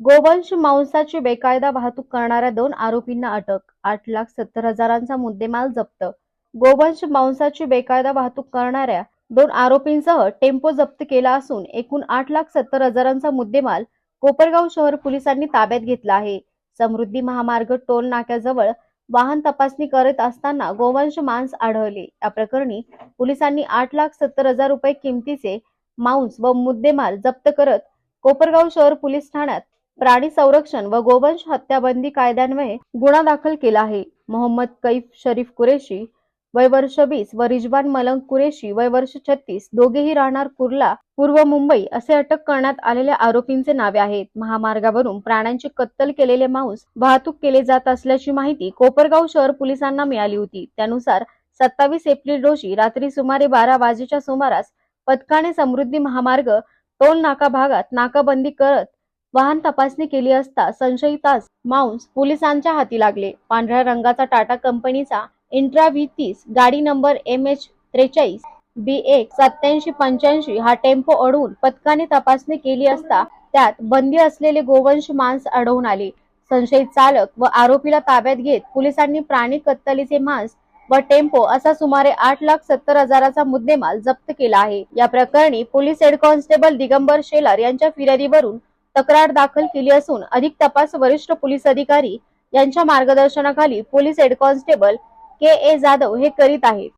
गोवंश मांसाची बेकायदा वाहतूक करणाऱ्या दोन आरोपींना अटक. आठ लाख सत्तर हजारांचा मुद्देमाल जप्त. गोवंश मांसाची बेकायदा वाहतूक करणाऱ्या दोन आरोपींसह टेम्पो जप्त केला असून एकूण आठ लाख सत्तर हजारांचा मुद्देमाल कोपरगाव शहर पोलिसांनी ताब्यात घेतला आहे. समृद्धी महामार्ग टोल नाक्याजवळ वाहन तपासणी करत असताना गोवंश मांस आढळले. या प्रकरणी पोलिसांनी आठ लाख सत्तर हजार रुपये किमतीचे मांस व मुद्देमाल जप्त करत कोपरगाव शहर पोलीस ठाण्यात प्राणी संरक्षण व गोवंश हत्याबंदी कायद्यान्वये गुन्हा दाखल केला आहे. मोहम्मद कैफ शरीफ कुरेशी वय वर्ष वीस व रिजवान मलंग कुरेशी वय वर्ष छत्तीस दोघेही राहणार कुर्ला पूर्व मुंबई असे अटक करण्यात आलेल्या आरोपींचे नावे आहेत. महामार्गावरून प्राण्यांची कत्तल केलेले मांस वाहतूक केले जात असल्याची माहिती कोपरगाव शहर पोलिसांना मिळाली होती. त्यानुसार सत्तावीस एप्रिल रोजी रात्री सुमारे बारा वाजेच्या सुमारास पथकाने समृद्धी महामार्ग टोल नाका भागात नाकाबंदी करत वाहन तपासणी केली असता संशयितास मांस पोलिसांच्या हाती लागले. पांढऱ्या रंगाचा टाटा कंपनीचा इंट्रा व्ही तीस गाडी नंबर एम एच त्रेचाळीस बी एक सत्याऐंशी पंच्याऐंशी हा टेम्पो अडवून पथकाने तपासणी केली असता त्यात बंदी असलेले गोवंश मांस आढळून आले. संशयित चालक व आरोपीला ताब्यात घेत पोलिसांनी प्राणी कत्तलीचे मांस व टेम्पो असा सुमारे आठ लाख सत्तर हजाराचा मुद्देमाल जप्त केला आहे. या प्रकरणी police head constable Digambar Shelar यांच्या फिर्यादीवरून तक्रार दाखल केली असून अधिक तपास वरिष्ठ पोलीस अधिकारी यांच्या मार्गदर्शनाखाली police head constable K A Jadhav हे करीत आहेत.